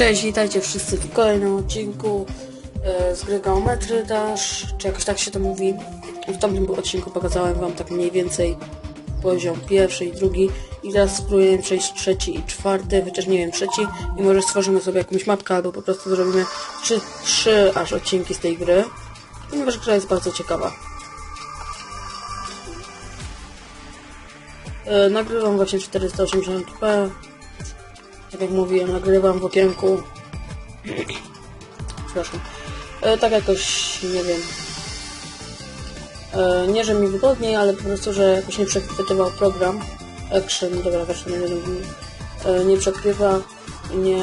Cześć, witajcie wszyscy w kolejnym odcinku e, z gry Geometry Dash, czy jakoś tak się to mówi. W tamtym odcinku pokazałem wam tak mniej więcej poziom pierwszy i drugi i teraz spróbujemy przejść trzeci i czwarty, chociaż nie wiem, trzeci i może stworzymy sobie jakąś mapkę albo po prostu zrobimy trzy, trzy aż odcinki z tej gry, ponieważ gra jest bardzo ciekawa. E, nagrywam właśnie 480p, tak jak mówiłem, nagrywam w okienku. Przepraszam. E, tak jakoś, nie wiem. E, nie, że mi wygodniej, ale po prostu, że jakoś nie przechwytywał program. Action, dobra, właśnie nie wiem. E, nie przekrywa, nie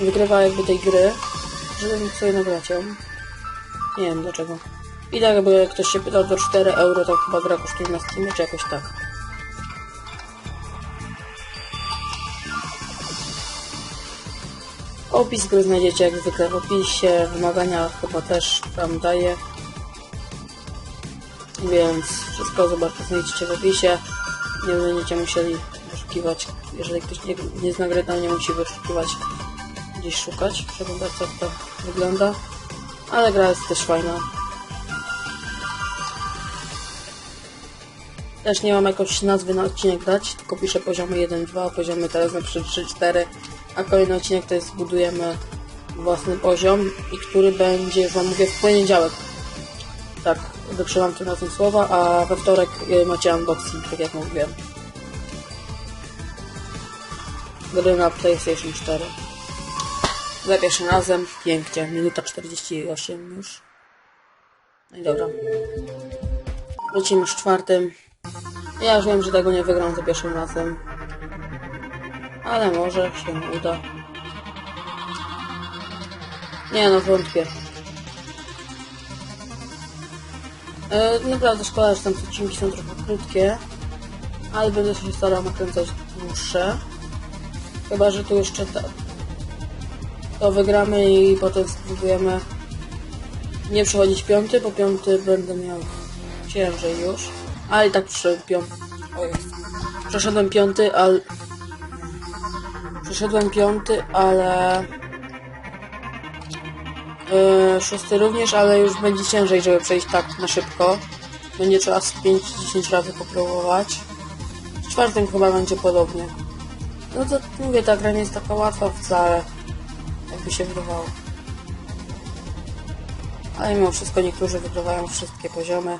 wygrywa jakby tej gry, żeby mógł sobie nagrać. Nie wiem dlaczego. I tak jakby jak ktoś się pytał, to 4 euro to chyba gra kosztuje na Steamie, czy jakoś tak. Opis gry znajdziecie jak zwykle w opisie, wymagania chyba też tam daję. Więc wszystko zobaczcie, znajdziecie w opisie. Nie będziecie musieli wyszukiwać, jeżeli ktoś nie, nie zna gry, to nie musi wyszukiwać gdzieś szukać, przeglądać jak to wygląda. Ale gra jest też fajna. Też nie mam jakoś nazwy na odcinek dać, tylko piszę poziomy 1, 2, poziomy teraz na przykład 3, 4, a kolejny odcinek to jest zbudujemy własny poziom i który będzie, już wam mówię, w poniedziałek. Tak, na tym słowa, a we wtorek y, macie unboxing, tak jak mówiłem. Gry na PlayStation 4. Za pierwszym razem, pięknie, minuta 48 już. No i dobra. Lecimy z czwartym. Ja już wiem, że tego nie wygram za pierwszym razem. Ale może się uda. Nie no, wątpię. E, naprawdę szkoda, że tam te odcinki są trochę krótkie. Ale będę się starał nakręcać dłuższe. Chyba, że tu jeszcze ta, to wygramy i potem spróbujemy nie przechodzić piąty, bo piąty będę miał ciężej już. Ale i tak przeszedłem piąty. Przeszedłem piąty, ale... Przeszedłem piąty, ale... Yy, szósty również, ale już będzie ciężej, żeby przejść tak na szybko. Będzie trzeba z 5-10 razy popróbować. Z czwartym chyba będzie podobnie. No to mówię, ta gra nie jest taka łatwa wcale, jakby się wydawało. Ale mimo wszystko niektórzy wygrywają wszystkie poziomy.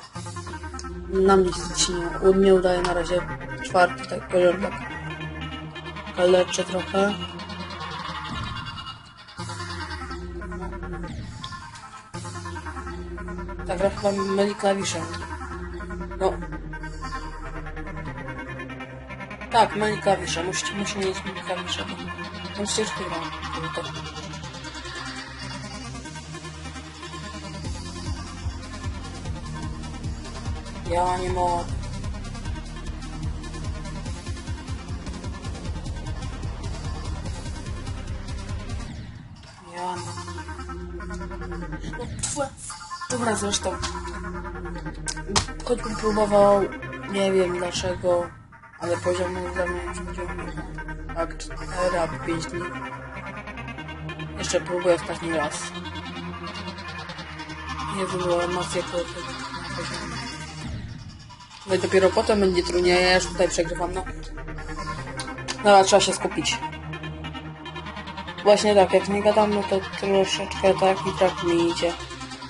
Na mnie się nie, nie udaje na razie czwarty tak poziom tak kaleczę trochę. Ta gra chyba myli klawisze. No. Tak, myli klawisze. Musicie, muszę mieć myli klawisze. Musicie już chyba. To. Ja nie mogę. Dobra, zresztą. Choćbym próbował, nie wiem dlaczego, ale poziom dla mnie już poziom tak 4 albo 5 dni. Jeszcze próbuję ostatni raz. Nie było emocje poziomie. No i dopiero potem będzie trudniej, ja już tutaj przegrywam, no. Dobra, trzeba się skupić. Właśnie tak, jak nie gadam, no to troszeczkę tak i tak mi idzie.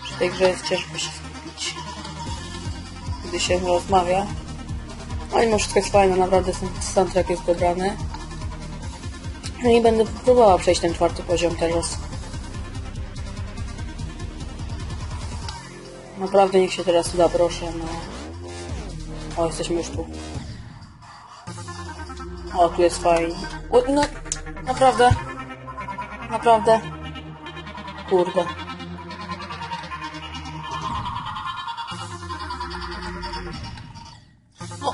Przy tej grze jest ciężko się skupić. Gdy się rozmawia. No i wszystko jest fajne, naprawdę soundtrack jest dobrany. No i będę próbowała przejść ten czwarty poziom teraz. Naprawdę niech się teraz uda, proszę, no. O, jesteśmy już tu. O, tu jest fajnie. O, no, naprawdę. Naprawdę. Kurde. No.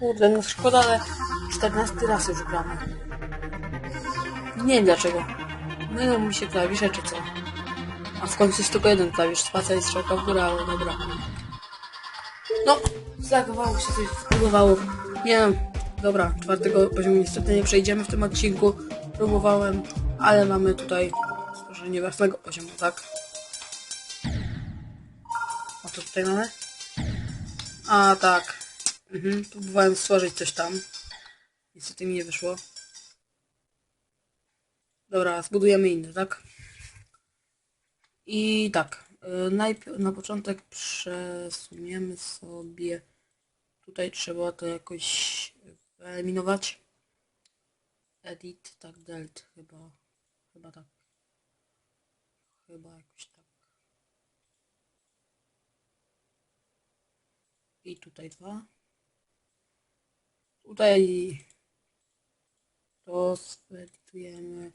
Kurde, no szkoda, ale 14 raz już gramy. Nie wiem dlaczego. Mylą mi się klawisze czy co. A w końcu jest tylko jeden klawisz, spacja i strzałka w górę, ale dobra. No, zlagowało się coś, zlagowało. Nie wiem. Dobra, czwartego poziomu niestety nie przejdziemy w tym odcinku. Próbowałem, ale mamy tutaj stworzenie własnego poziomu, tak? A co tutaj mamy? A, tak. Mhm, próbowałem stworzyć coś tam. Niestety mi nie wyszło. Dobra, zbudujemy inny, tak? I tak, y, najpierw na początek przesuniemy sobie tutaj trzeba to jakoś wyeliminować. Edit, tak, delt chyba, chyba tak. Chyba jakoś tak. I tutaj dwa. Tutaj to zedytujemy.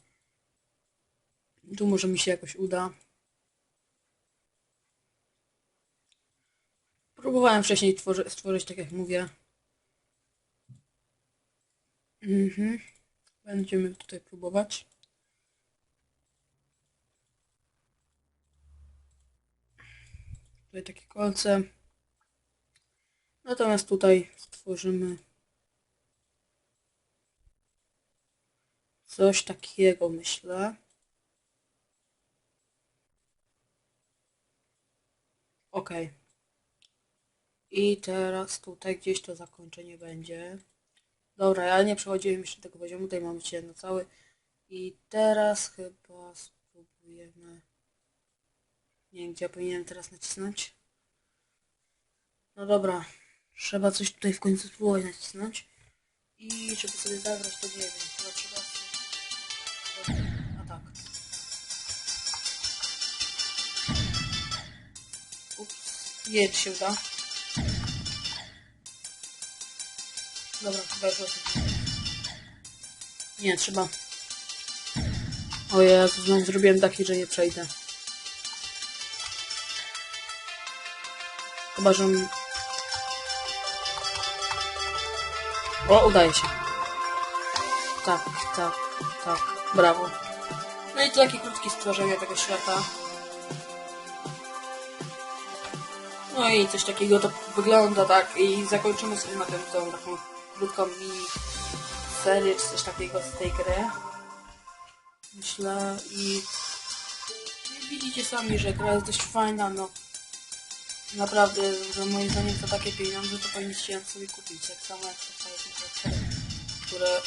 Tu może mi się jakoś uda. Próbowałem wcześniej tworzy, stworzyć, tak jak mówię. Mhm. Będziemy tutaj próbować. Tutaj takie kolce. Natomiast tutaj stworzymy coś takiego, myślę. Okej. I teraz tutaj gdzieś to zakończenie będzie. Dobra, ja nie przechodziłem jeszcze tego poziomu, tutaj mamy cię na cały. I teraz chyba spróbujemy... Nie wiem, gdzie ja powinienem teraz nacisnąć. No dobra, trzeba coś tutaj w końcu spróbować nacisnąć. I żeby sobie zagrać, to nie wiem, chyba trzeba... A tak. Ups, czy się uda. Dobra, chyba. Nie, trzeba. O Jezu, znowu zrobiłem taki, że nie przejdę. Chyba, że... O, udaje się. Tak, tak, tak. Brawo. No i to takie krótkie stworzenie tego świata. No i coś takiego to wygląda tak i zakończymy sobie na tym taką krótką mini serię czy coś takiego z tej gry. Myślę i widzicie sami, że gra jest dość fajna, no naprawdę, że moim zdaniem za takie pieniądze to powinniście ją sobie kupić, tak samo jak te fajne rzeczy, które,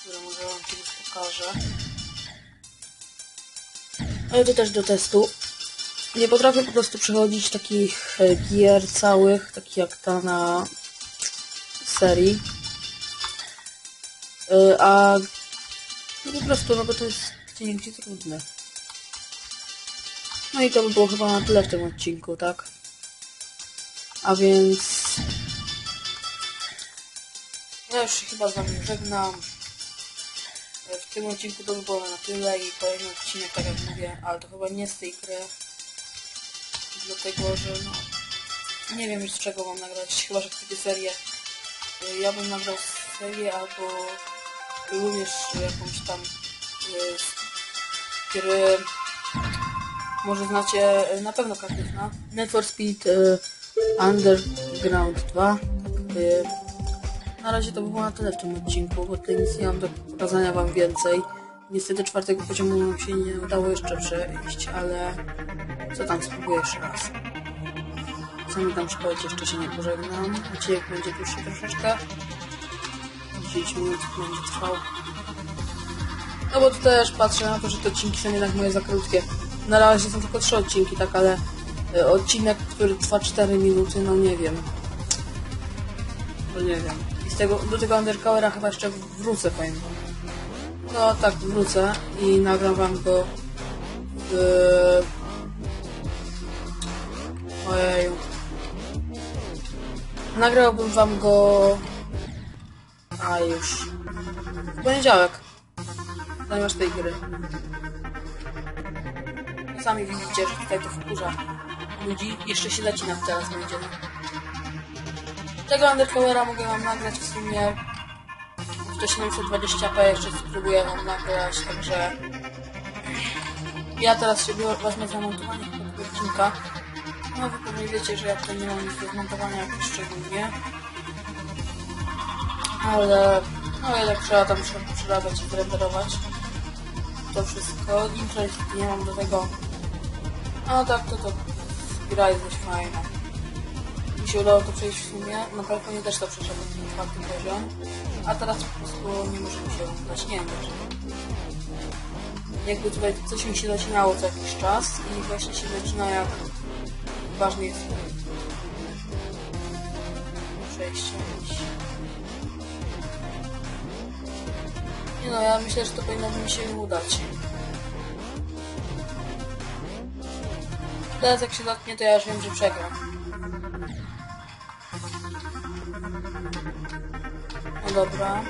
które może wam kiedyś pokażę. Ale to też do testu. Nie potrafię po prostu przechodzić takich e, gier całych, takich jak ta na serii. E, A no po prostu, no bo to jest gdzie trudne. No i to by było chyba na tyle w tym odcinku, tak? A więc... Ja już się chyba z wami żegnam. W tym odcinku to by było na tyle i kolejny odcinek, tak jak mówię, ale to chyba nie z tej gry. Dlatego, że no... Nie wiem już z czego mam nagrać, chyba że chcecie serię. Y, Ja bym nagrał serię albo również jakąś tam z gry. Może znacie, y, na pewno każdy zna. For Speed y, Underground 2. Y, Na razie to by było na tyle w tym odcinku, bo tutaj nic nie mam do pokazania wam więcej. Niestety czwartego poziomu nam się nie udało jeszcze przejść, ale co tam spróbuję jeszcze raz. Co mi tam szkodzi, jeszcze się nie pożegnam. Odcinek będzie dłuższy troszeczkę. 10 minut będzie trwał. No bo tu też patrzę na to, że te odcinki są jednak moje za krótkie. Na razie są tylko trzy odcinki, tak, ale y, odcinek, który trwa 4 minuty, no nie wiem. No nie wiem. I z tego, do tego Undercovera chyba jeszcze wrócę, wam. No tak, wrócę i nagram wam go w... Ojeju. Nagrałbym wam go... A już. W poniedziałek. Zamiast tej gry. Sami widzicie, że tutaj to wkurza ludzi. Jeszcze się zacina teraz będzie. Tego Undercovera mogę wam nagrać w sumie w to 720p jeszcze spróbuję wam nagrać, także ja teraz się biorę, wezmę za montowanie odcinka. No wy pewnie wiecie, że ja tutaj nie mam zmontowania jakoś szczególnie. Ale No jednak trzeba tam się przerabiać i renderować. To wszystko. Interest nie mam do tego. A tak to to gra jest dość fajna. Mi się udało to przejść w sumie. Na Falconie też to przeszedłem ten czwarty poziom. A teraz po prostu nie muszę mi się udać. Nie wiem. Jakby tutaj coś mi się zacinało co jakiś czas i właśnie się zaczyna jak ważny jest przejście. Nie no, ja myślę, że to powinno mi się udać. Teraz jak się dotknie, to ja już wiem, że przegram. No dobra.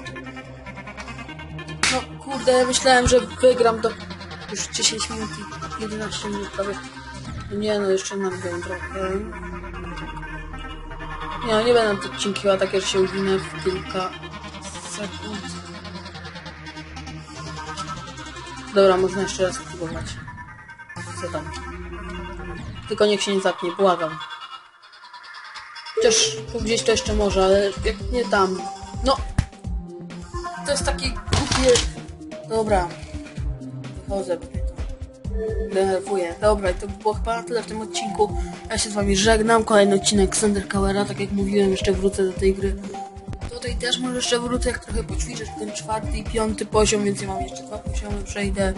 No kurde, ja myślałem, że wygram do już 10 minut i 11 minut prawie. Nie no, jeszcze game trochę. Nie, no, nie będę te odcinki takie, że się uwinę w kilka sekund. Dobra, można jeszcze raz spróbować. Co tam? Tylko niech się nie zapnie, błagam. Chociaż tu gdzieś to jeszcze może, ale jak nie tam. No! To jest takie głupie... Dobra. To denerwuje. Dobra, i to było chyba na tyle w tym odcinku. Ja się z wami żegnam. Kolejny odcinek Thunder Cowera. Tak jak mówiłem, jeszcze wrócę do tej gry. Tutaj też może jeszcze wrócę, jak trochę poćwiczysz ten czwarty i piąty poziom, więc ja mam jeszcze dwa poziomy, przejdę.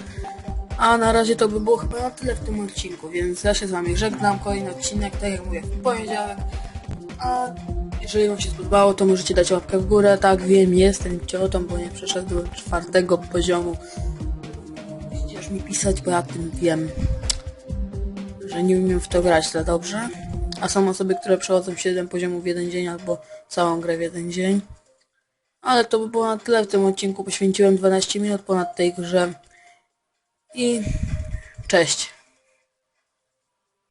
A na razie to by było chyba na tyle w tym odcinku, więc ja się z wami żegnam. Kolejny odcinek, tak jak mówię, w poniedziałek. A jeżeli wam się spodobało, to możecie dać łapkę w górę. Tak, wiem, jestem ciotą, bo nie przeszedłem czwartego poziomu. Mi pisać, bo ja tym wiem, że nie umiem w to grać za dobrze. A są osoby, które przechodzą 7 poziomów w jeden dzień albo całą grę w jeden dzień. Ale to by było na tyle w tym odcinku. Poświęciłem 12 minut ponad tej grze. I cześć.